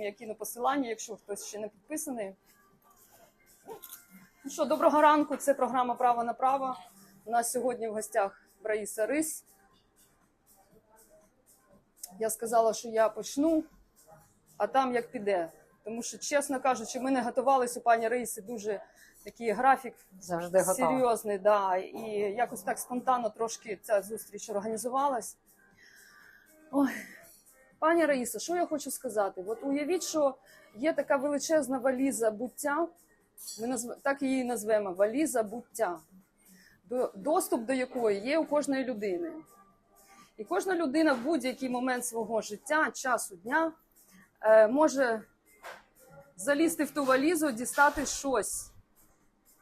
потім я кину посилання, якщо хтось ще не підписаний. Ну що, доброго ранку. Це програма Право на право. У нас сьогодні в гостях Раїса Рись. Я сказала, що я почну, а там як піде. Тому що, чесно кажучи, ми не готувалися у пані Раїси дуже такий графік Завжди серйозний, да. І якось так спонтанно трошки ця зустріч організувалась. Ой. Пані Раїса, що я хочу сказати? От уявіть, що є така величезна валіза буття, ми назв... так її назвемо валіза буття, до... доступ до якої є у кожної людини. І кожна людина в будь-який момент свого життя, часу дня, е, може залізти в ту валізу, дістати щось,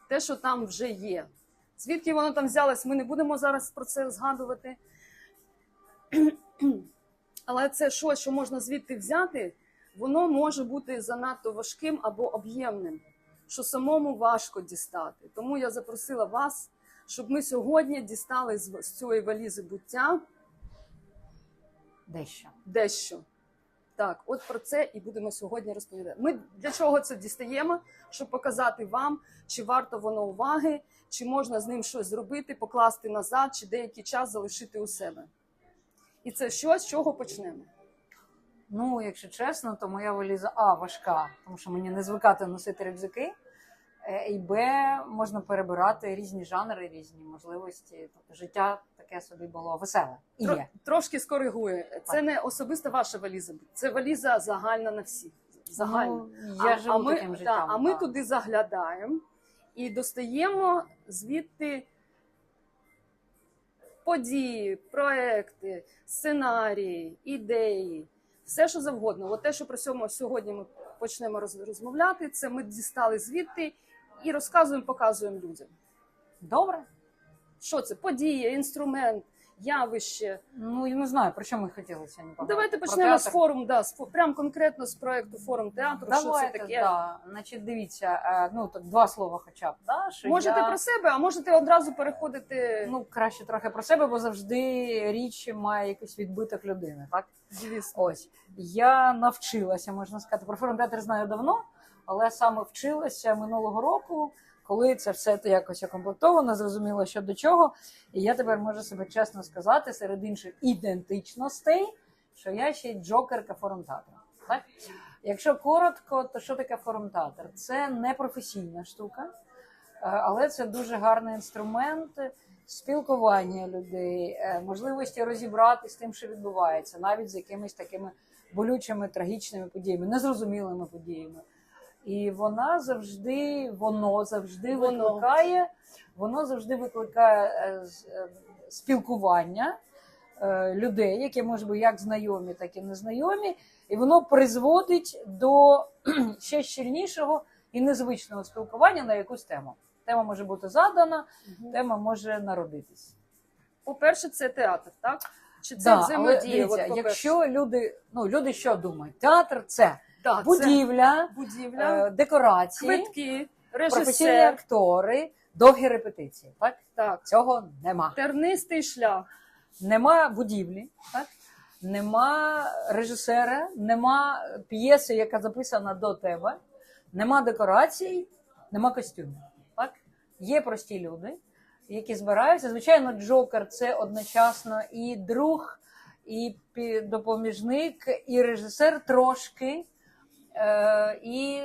те, що там вже є. Звідки воно там взялось, ми не будемо зараз про це згадувати. Але це щось, що можна звідти взяти, воно може бути занадто важким або об'ємним, що самому важко дістати. Тому я запросила вас, щоб ми сьогодні дістали з цієї валізи буття Дещо. дещо. Так, от про це і будемо сьогодні розповідати. Ми для чого це дістаємо? Щоб показати вам, чи варто воно уваги, чи можна з ним щось зробити, покласти назад, чи деякий час залишити у себе. І це щось, з чого почнемо. Ну, якщо чесно, то моя валіза А важка, тому що мені не звикати носити рюкзаки. Е, І Б можна перебирати різні жанри, різні можливості. Тобто життя таке собі було веселе. І Тро- є. Трошки скоригує. Це не особиста ваша валіза, це валіза загальна на всіх. Загальна. Ну, я живу ми, таким та, життям. а ми туди заглядаємо і достаємо звідти події, проекти, сценарії, ідеї, все, що завгодно. От те, що про цьому сьогодні ми почнемо розмовляти, це ми дістали звідти і розказуємо, показуємо людям. Добре. Що це? Подія, інструмент, явище. Ну, я не знаю, про що ми хотіли сьогодні поговорити. Давайте Про почнемо з театр? форум, да, з, фо- прям конкретно з проекту форум театру. що це Давайте, таке? да. Значить, дивіться, е, ну так два слова хоча б. Да, що Можете я... про себе, а можете одразу переходити. Ну, краще трохи про себе, бо завжди річ має якийсь відбиток людини, так? звісно. Ось я навчилася, можна сказати, про форум-театр знаю давно, але саме вчилася минулого року, коли це все то якось окомплектовано, зрозуміло, що до чого. І я тепер можу себе чесно сказати, серед інших ідентичностей, що я ще й джокерка форум-театру. Так? Якщо коротко, то що таке форум-театр? Це не професійна штука, е, але це дуже гарний інструмент спілкування людей, е, можливості розібратися з тим, що відбувається, навіть з якимись такими болючими, трагічними подіями, незрозумілими подіями. І вона завжди, воно завжди Воно. викликає, воно завжди викликає е, е, спілкування е, людей, які можуть бути як знайомі, так і незнайомі, і воно призводить до ще щільнішого і незвичного спілкування на якусь тему. Тема може бути задана, Мгм. тема може народитись. По-перше, це театр, так? Чи це Да, але взаємодія? дивіться, От, якщо люди, ну люди що думають? Театр це Це будівля, будівля, е, декорації, квитки, професійні режисер, актори, довгі репетиції. Так так, цього нема. тернистий шлях. Нема будівлі, так нема режисера, нема п'єси, яка записана до тебе, нема декорацій, нема костюмів. Так? Є прості люди, які збираються. Звичайно, Джокер це одночасно і друг, і допоміжник, і режисер трошки, е, і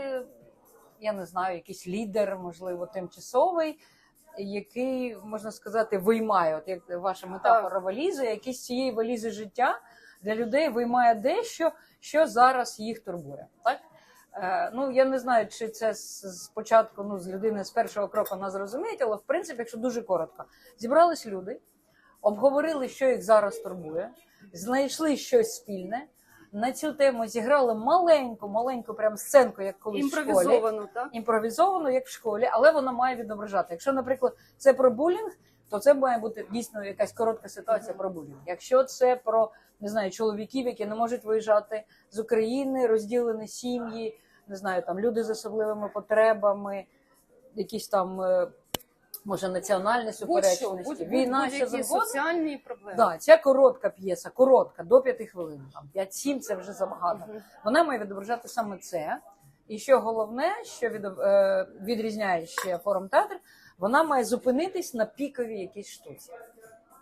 я не знаю, якийсь лідер, можливо, тимчасовий. Який можна сказати виймає, от як ваша метафора валізи, якийсь з цієї валізи життя для людей виймає дещо, що зараз їх турбує. Так е, ну я не знаю, чи це спочатку ну з людини з першого кроку вона зрозуміє, але в принципі, якщо дуже коротко, зібрались люди, обговорили, що їх зараз турбує, знайшли щось спільне. На цю тему зіграли маленьку, маленьку прям сценку, як колись в школі Імпровізовано, так? імпровізовано, як в школі, але вона має відображати. Якщо, наприклад, це про булінг, то це має бути дійсно якась коротка ситуація про булінг. Якщо це про не знаю, чоловіків, які не можуть виїжджати з України, розділені сім'ї, не знаю, там люди з особливими потребами, якісь там е, може національні Будь-що, суперечності, будь- війна, будь-які завгодно. соціальні проблеми. Да, ця коротка п'єса, коротка, до п'яти хвилин, там 5-7 це вже забагато. Мгм. Вона має відображати саме це. І що головне, що від, е, відрізняє ще форум театр, вона має зупинитись на піковій якійсь штуці.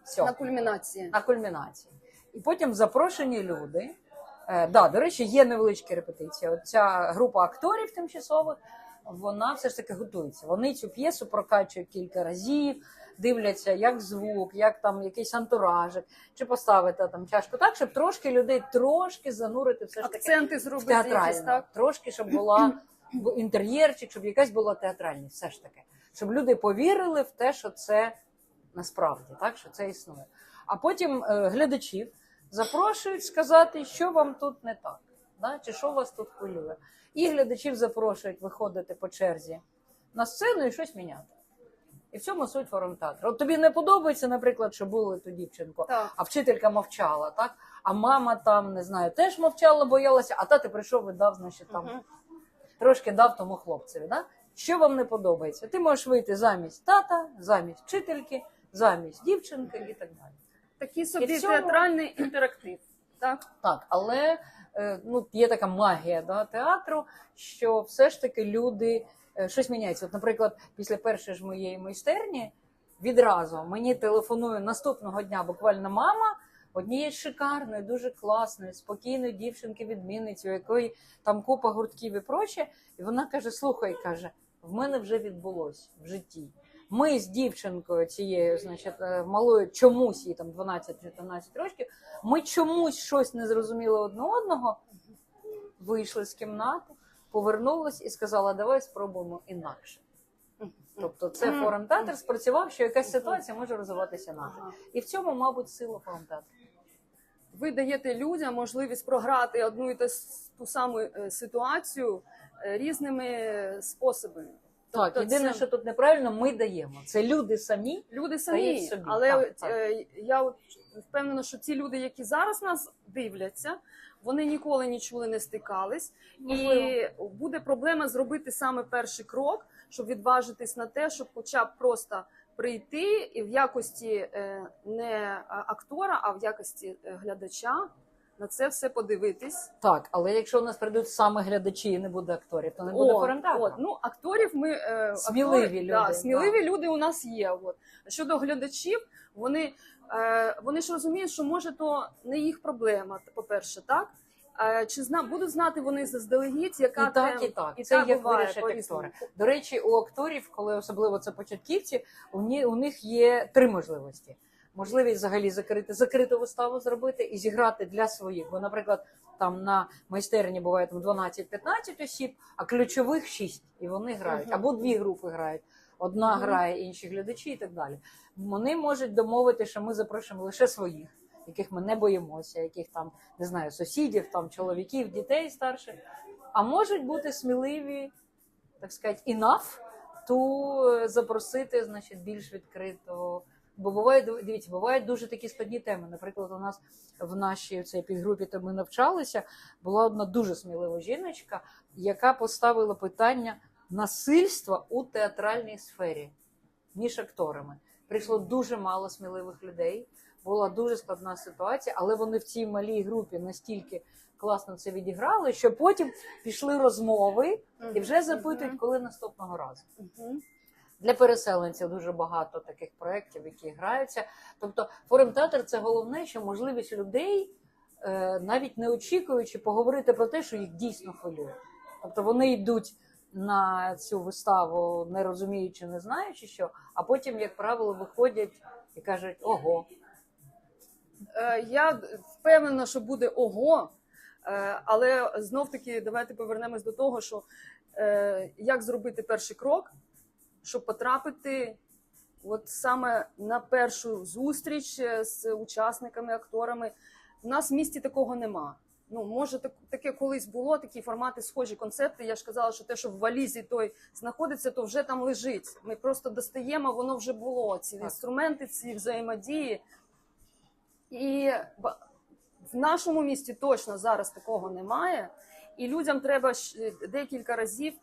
Все, На на, кульмінації. кульмінації. І потім запрошені люди. Е, да, до речі, є невеличкі репетиції. От ця група акторів тимчасових, вона все ж таки готується. Вони цю п'єсу прокачують кілька разів, дивляться, як звук, як там якийсь антуражик, чи поставити там чашку так, щоб трошки людей трошки занурити все ж таки Акценти в зробити якісь, так? Трошки, щоб була бу- інтер'єрчик, щоб якась була театральність, все ж таки. Щоб люди повірили в те, що це насправді, так, що це існує. А потім е, глядачів запрошують сказати, що вам тут не так, да? чи що вас тут хвилює. І глядачів запрошують виходити по черзі на сцену і щось міняти. І в цьому суть форум театру. От тобі не подобається, наприклад, що було ту дівчинку, Так. а вчителька мовчала, так? А мама там, не знаю, теж мовчала, боялася, а тати прийшов і дав, значить, там Мгм. трошки дав тому хлопцеві. Да? Що вам не подобається? Ти можеш вийти замість тата, замість вчительки, замість дівчинки і так далі. Такий собі цьому- театральний інтерактив. Так? Так, але ну, є така магія да, театру, що все ж таки люди е, щось міняється. От, наприклад, після першої ж моєї майстерні відразу мені телефонує наступного дня буквально мама однієї шикарної, дуже класної, спокійної дівчинки відмінниці, у якої там купа гуртків і проче. І вона каже: слухай, каже, в мене вже відбулось в житті. Ми з дівчинкою цією, значить, е, малою чомусь їй там 12-14 років, ми чомусь щось не зрозуміли одне одного, вийшли з кімнати, повернулись і сказала, давай спробуємо інакше. Тобто це форум театр спрацював, що якась ситуація може розвиватися інакше. І в цьому, мабуть, сила форум театру. Ви даєте людям можливість програти одну і ту, ту саму е, ситуацію е, різними способами. Так, Тобто єдине, це- що тут неправильно, ми даємо. Це люди самі. Люди самі, собі, але так, так. е, я впевнена, що ті люди, які зараз нас дивляться, вони ніколи нічого не стикались, і буде проблема зробити саме перший крок, щоб відважитись на те, щоб хоча б просто прийти і в якості е, не актора, а в якості е, глядача на це все подивитись. Так, але якщо у нас прийдуть саме глядачі і не буде акторів, то не буде от, ну акторів ми е, Сміливі актори- люди, Да, сміливі да. люди у нас є. От щодо глядачів, вони, е, вони ж розуміють, що може то не їх проблема. По-перше, так е, чи зна будуть знати вони заздалегідь, яка І так, і так. І це так як вирішать актори. До речі, у акторів, коли особливо це початківці, у них є три можливості. Можливість взагалі закрити закриту виставу зробити і зіграти для своїх. Бо, наприклад, там на майстерні буває там 12-15 осіб, а ключових 6, і вони грають. Або дві групи грають. Одна грає, інші глядачі і так далі. Вони можуть домовити, що ми запрошуємо лише своїх, яких ми не боїмося, яких там не знаю, сусідів, там чоловіків, дітей старших. А можуть бути сміливі, так сказати, enough, то е, запросити, значить, більш відкрито. Бо буває, дивіться, бувають дуже такі складні теми. Наприклад, у нас в нашій цій підгрупі, де ми навчалися, була одна дуже смілива жіночка, яка поставила питання насильства у театральній сфері між акторами. Прийшло дуже мало сміливих людей. Була дуже складна ситуація, але вони в цій малій групі настільки класно це відіграли, що потім пішли розмови і вже запитують, коли наступного разу. Для переселенців дуже багато таких проєктів, які граються. Тобто, форум театр це головне, що можливість людей, е, навіть не очікуючи, поговорити про те, що їх дійсно хвилює. Тобто вони йдуть на цю виставу, не розуміючи, не знаючи що, а потім, як правило, виходять і кажуть: ого, Е, Я впевнена, що буде ого. Е, Але знов таки давайте повернемось до того, що як зробити перший крок, щоб потрапити от саме на першу зустріч е, з учасниками, акторами. У нас в місті такого нема. Ну, може, так- таке колись було, такі формати, схожі концепти. Я ж казала, що те, що в валізі той знаходиться, то вже там лежить. Ми просто достаємо, воно вже було. Ці Так. інструменти, ці взаємодії. І в нашому місті точно зараз такого немає. І людям треба декілька разів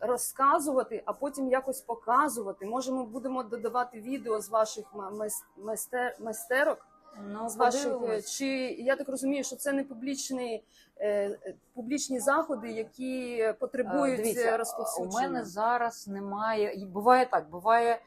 розказувати, а потім якось показувати. Може, ми будемо додавати відео з ваших ма- майс- майстер, майстерок, Ну, з ваших е, чи я так розумію, що це не публічні, е, е, публічні заходи, які Е, потребують е, розповсюдження. у мене зараз немає. Буває так, буває е,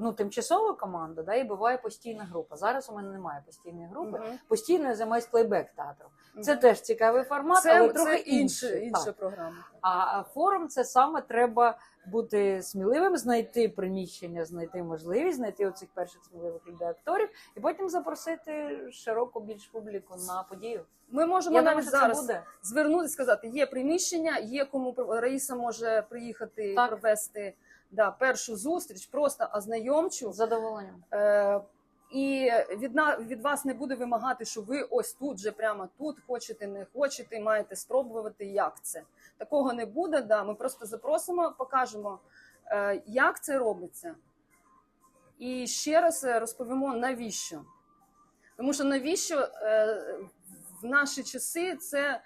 ну, тимчасова команда, да, і буває постійна група. Зараз у мене немає постійної групи. Мгм. Постійно я займаюсь плейбек театром. Це Мгм. теж цікавий формат, це, але це трохи інше, інша програма. А форум це саме треба бути сміливим, знайти приміщення, знайти можливість, знайти оцих перших сміливих людей акторів, і потім запросити широку більш публіку на подію. Ми можемо Я навіть думаю, зараз буде. звернутися, сказати, є приміщення, є кому Раїса може приїхати Так. провести да, першу зустріч, просто ознайомчу. Задоволенням. Е, і від, на, від вас не буде вимагати, що ви ось тут, же прямо тут, хочете, не хочете, маєте спробувати, як це. Такого не буде. Да. Ми просто запросимо, покажемо, е, як це робиться. І ще раз е, розповімо, навіщо. Тому що навіщо е, в наші часи це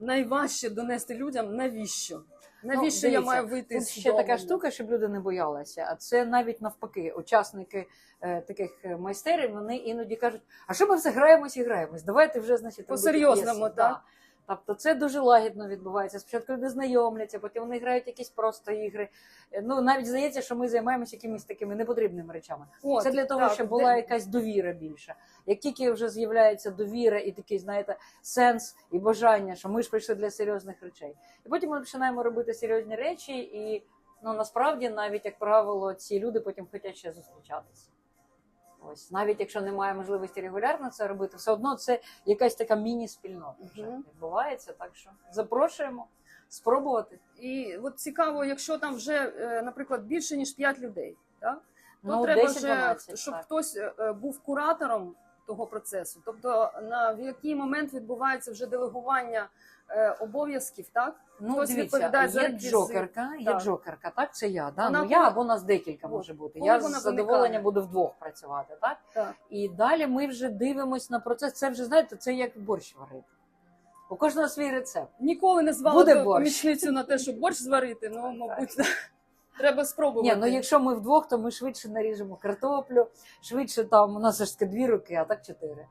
найважче донести людям, навіщо? Навіщо Ну, я маю вийти Тут з ще така штука, щоб люди не боялися. А це навіть навпаки, учасники е, таких е, майстерів вони іноді кажуть: а що ми все граємось і граємось? Давайте вже значить По-серйозному, п'єси». так? Да. Тобто це дуже лагідно відбувається. Спочатку люди знайомляться, потім вони грають якісь просто ігри. Е, Ну навіть здається, що ми займаємося якимись такими непотрібними речами. От, Це для того, так, щоб де- була якась довіра більша. Як тільки вже з'являється довіра і такий, знаєте, сенс і бажання, що ми ж прийшли для серйозних речей. І потім ми починаємо робити серйозні речі, і ну насправді, навіть як правило, ці люди потім хочуть ще зустрічатися. Ось навіть якщо немає можливості регулярно це робити, все одно це якась така міні-спільнота вже Мгм. відбувається. Так що запрошуємо спробувати. І от цікаво, якщо там вже, е, наприклад, більше ніж 5 людей, так? то Ну, треба вже, щоб так. хтось е, е, був куратором того процесу. Тобто, на в який момент відбувається вже делегування е, обов'язків, так? Ну, Хтось дивіться, відповідає за є реквізит. джокерка, є Так. джокерка, так, це я. Да? Вона ну, я коли- або нас декілька От, може бути. коли Я вона з задоволенням виникає? буду вдвох працювати, так? Так. І далі ми вже дивимось на процес. Це вже, знаєте, це як борщ варити. У кожного свій рецепт. Ніколи не звала Буде борщ. помічницю на те, щоб борщ зварити. Ну, мабуть, треба спробувати. Ні, ну якщо ми вдвох, то ми швидше наріжемо картоплю, швидше там, у нас ж таки дві руки, а так чотири.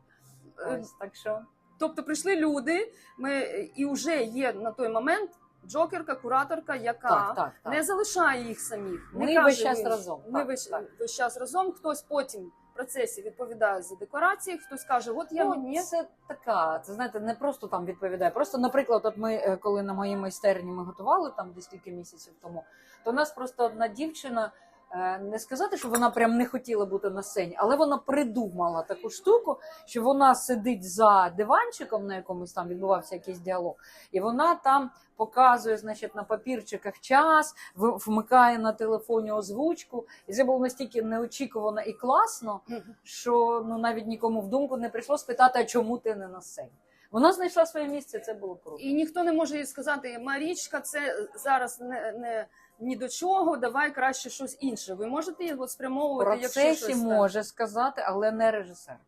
Е, Ось, так що. Тобто прийшли люди, ми і вже є на той момент джокерка, кураторка, яка Так, так, так. не залишає їх самих. Ми каже весь час разом, Ми так, весь, так. весь час разом. Хтось потім в процесі відповідає за декорації, хтось каже, от я ну, мені. Це така, це знаєте, не просто там відповідає. Просто, наприклад, от ми, е, коли на моїй майстерні ми готували там десь кілька місяців тому, то у нас просто одна дівчина. Е, Не сказати, що вона прям не хотіла бути на сцені, але вона придумала таку штуку, що вона сидить за диванчиком, на якомусь там відбувався якийсь діалог, і вона там показує, значить, на папірчиках час, вмикає на телефоні озвучку. І це було настільки неочікувано і класно, що ну навіть нікому в думку не прийшло спитати, а чому ти не на сцені. Вона знайшла своє місце, це було круто. І ніхто не може їй сказати, Марічка, це зараз не, не ні до чого, давай краще щось інше. Ви можете його спрямовувати, спрямовувати, якщо процесі щось так. може сказати, але не режисерка.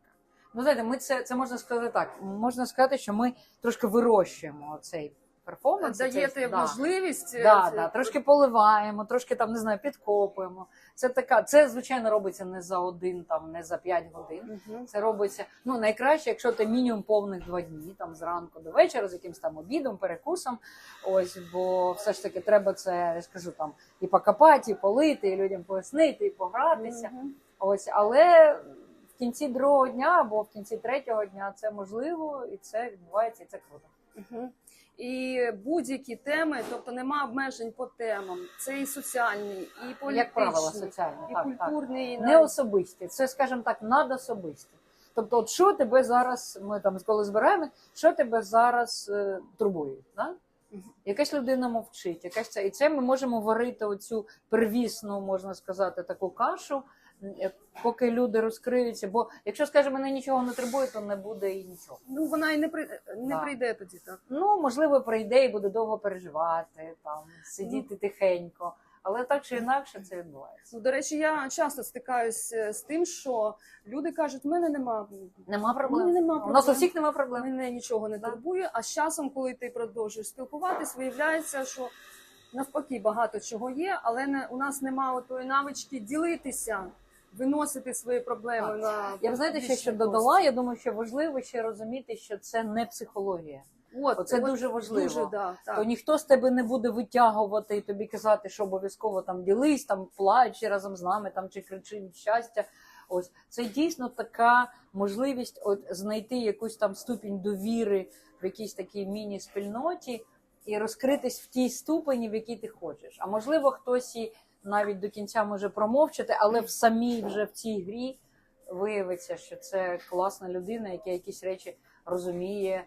Ну, знаєте, ми це, це можна сказати так. Можна сказати, що ми трошки вирощуємо цей перформанс. даєте да. можливість. е, Да, це- да, трошки поливаємо, трошки там не знаю, підкопуємо. Це така, це звичайно робиться не за один, там не за п'ять годин. Мгм. Це робиться ну найкраще, якщо ти мінімум повних два дні, там зранку до вечора, з якимось там обідом, перекусом. Ось, бо все ж таки треба це, я скажу там, і покопати, і полити, і людям пояснити, і погратися. Мгм. Ось, але в кінці другого дня або в кінці третього дня це можливо, і це відбувається, і це круто. Мгм. І будь-які теми, тобто нема обмежень по темам. Це і соціальний, і політичний, Як правило, соціально, і так, так. культурний. не особисті, це, скажімо так, надособисті. Тобто, от що тебе зараз, ми там коли збираємо, що тебе зараз е, турбує? Да? Якась людина мовчить, якась це. І це ми можемо варити оцю первісну, можна сказати, таку кашу, поки люди розкриються. Бо якщо скаже, мене нічого не турбує, то не буде і нічого. Ну вона і не при не Так. прийде тоді, так. Ну, можливо, прийде і буде довго переживати, там, сидіти тихенько. Але так чи інакше це відбувається. Ну, до речі, я часто стикаюсь е, з тим, що люди кажуть, в мене нема Нема проблем. мене нема У нас у всіх немає проблем. мене нічого не турбує. А з часом, коли ти продовжуєш спілкуватись, виявляється, що навпаки багато чого є, але не, у нас немає тої навички ділитися, виносити свої проблеми Так. на Я б знаєте, ще що додала. Я думаю, що важливо ще розуміти, що це не психологія. От, от дуже важливо. Дуже, да, так. То ніхто з тебе не буде витягувати і тобі казати, що обов'язково там ділись, там плач разом з нами, там чи кричи від щастя. Ось це дійсно така можливість от знайти якусь там ступінь довіри в якійсь такій міні-спільноті і розкритись в тій ступені, в якій ти хочеш. А можливо, хтось і навіть до кінця може промовчати, але в самій вже в цій грі виявиться, що це класна людина, яка якісь речі розуміє.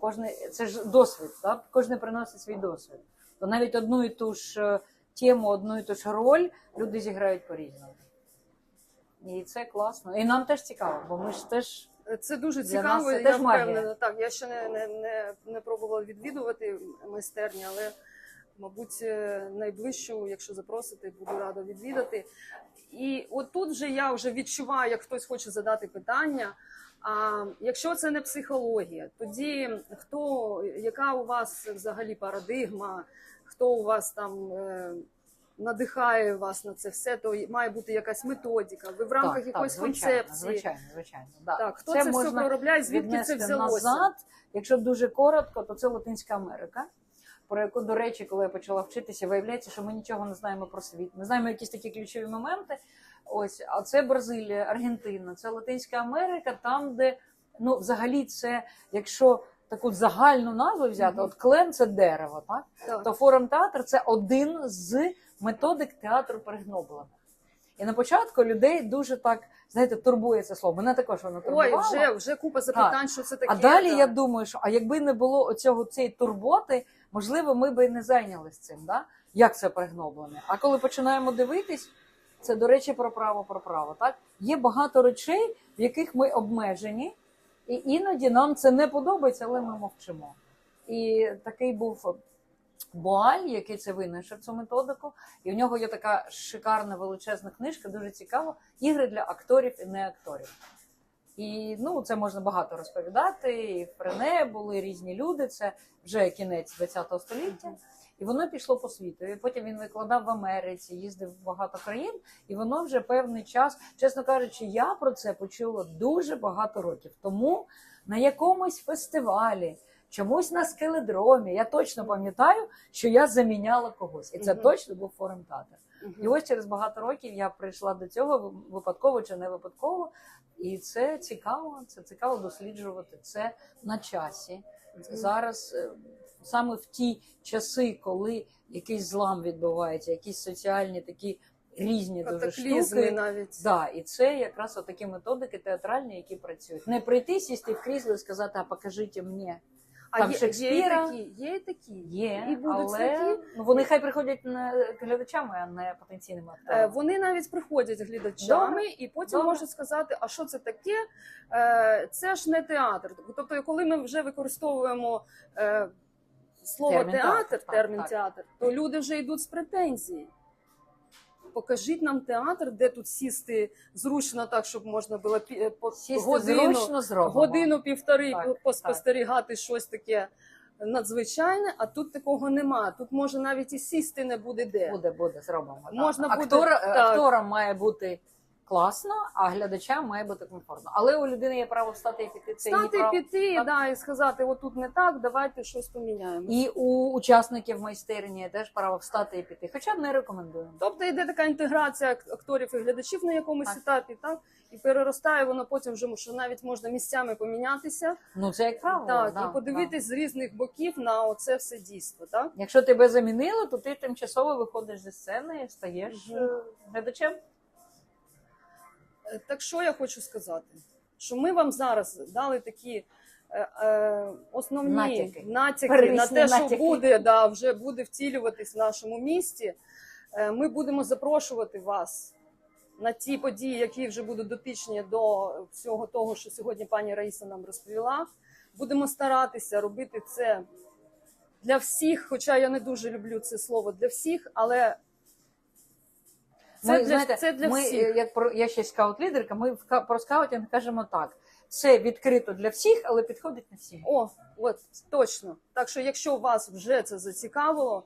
Кожне це ж досвід, так? Кожен приносить свій досвід. То навіть одну і ту ж е, тему, одну і ту ж роль люди зіграють по-різному. І це класно. І нам теж цікаво, бо ми ж теж Це дуже цікаво. я впевнена. Так, я ще не, не, не, не пробувала відвідувати майстерні, але, мабуть, е, найближчу, якщо запросите, буду рада відвідати. І от тут вже я вже відчуваю, як хтось хоче задати питання. А якщо це не психологія, тоді хто, яка у вас взагалі парадигма, хто у вас там е, надихає вас на це все, то має бути якась методика. Ви в рамках якоїсь звичайно, концепції. Звичайно, звичайно. Да. Так, хто це, все проробляє, звідки це взялося? назад. Якщо дуже коротко, то це Латинська Америка. Про яку, до речі, коли я почала вчитися, виявляється, що ми нічого не знаємо про світ. Ми знаємо якісь такі ключові моменти. Ось, а це Бразилія, Аргентина, це Латинська Америка, там, де ну, взагалі, це, якщо таку загальну назву взяти, Мгм. от клен це дерево, так? Так. то форум театр це один з методик театру пригноблених. І на початку людей дуже так, знаєте, турбує це слово. Мене також воно Ой, вже, вже купа запитань, що це таке. А далі так. я думаю, що а якби не було оцього цієї турботи, можливо, ми би не зайнялися цим. Да? Як це пригноблене? А коли починаємо дивитись, це до речі про право про право. Так є багато речей, в яких ми обмежені, і іноді нам це не подобається, але ми мовчимо. І такий був Буаль, який це винайшов цю методику, і в нього є така шикарна величезна книжка, дуже цікава. Ігри для акторів і не акторів. І ну, це можна багато розповідати. І в були різні люди. Це вже кінець ХХ століття. І воно пішло по світу. І потім він викладав в Америці, їздив в багато країн, і воно вже певний час, чесно кажучи, я про це почула дуже багато років. Тому на якомусь фестивалі, чомусь на скеледромі, я точно пам'ятаю, що я заміняла когось. І це точно був форум театр. І ось через багато років я прийшла до цього випадково чи не випадково. І це цікаво, це цікаво досліджувати. Це на часі. Зараз е, саме в ті часи, коли якийсь злам відбувається, якісь соціальні такі різні дуже штуки. навіть. Да, і це якраз такі методики театральні, які працюють. Не прийти, сісти в крісло і сказати, а покажіть мені. А там є, є і такі, є і такі. Є, І будуть але такі. ну, вони хай приходять не глядачами, а не потенційними Е, акторами. Вони навіть приходять глядачами Добре. і потім Добре. можуть сказати, а що це таке? Е, Це ж не театр. Тобто, коли ми вже використовуємо е, слово Термін театр, так, термін так. театр, то люди вже йдуть з претензії. Покажіть нам театр, де тут сісти зручно так, щоб можна було е, по Сісти годину, зручно зробимо. годину півтори Так, по- поспостерігати щось таке надзвичайне, а тут такого нема. Тут може навіть і сісти не буде де. Буде, буде, зробимо. так. Можна буде, Актор, е, так. Має бути класно, а глядачам має бути комфортно. Але у людини є право встати і піти. Це її Стати право. піти, Так. да, і сказати, отут не так, давайте щось поміняємо. І у учасників майстерні є теж право встати і піти. Хоча не рекомендуємо. Тобто йде така інтеграція ак- акторів і глядачів на якомусь Так. етапі, так? І переростає воно потім вже, що навіть можна місцями помінятися, Ну це як правило. так, да, і подивитись з різних боків на оце все дійство, так? да. Якщо тебе замінили, то ти тимчасово виходиш зі сцени і стаєш Мгм. е, глядачем. Е, Так що я хочу сказати? Що ми вам зараз дали такі е, е, основні Натяки. натяки, на те, що натяки. буде, да, вже буде втілюватись в нашому місті. Е, Ми будемо запрошувати вас на ті події, які вже будуть дотичні до всього того, що сьогодні пані Раїса нам розповіла. Будемо старатися робити це для всіх, хоча я не дуже люблю це слово для всіх, але це, Ми, для, знаєте, це для ми, всіх. е, як про я ще скаут-лідерка, ми про скаутінг кажемо так: Це відкрито для всіх, але підходить не всім. О, от точно. Так що, якщо вас вже це зацікавило,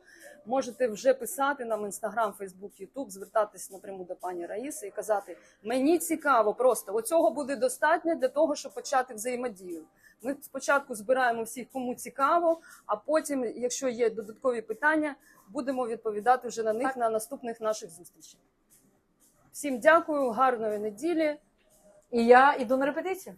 можете вже писати нам інстаграм, Фейсбук, Ютуб, звертатись напряму до пані Раїси і казати: мені цікаво, просто оцього буде достатньо для того, щоб почати взаємодію. Ми спочатку збираємо всіх, кому цікаво, а потім, якщо є додаткові питання, будемо відповідати вже на них Так. на наступних наших зустрічах. Всім дякую, гарної неділі. І я йду на репетицію.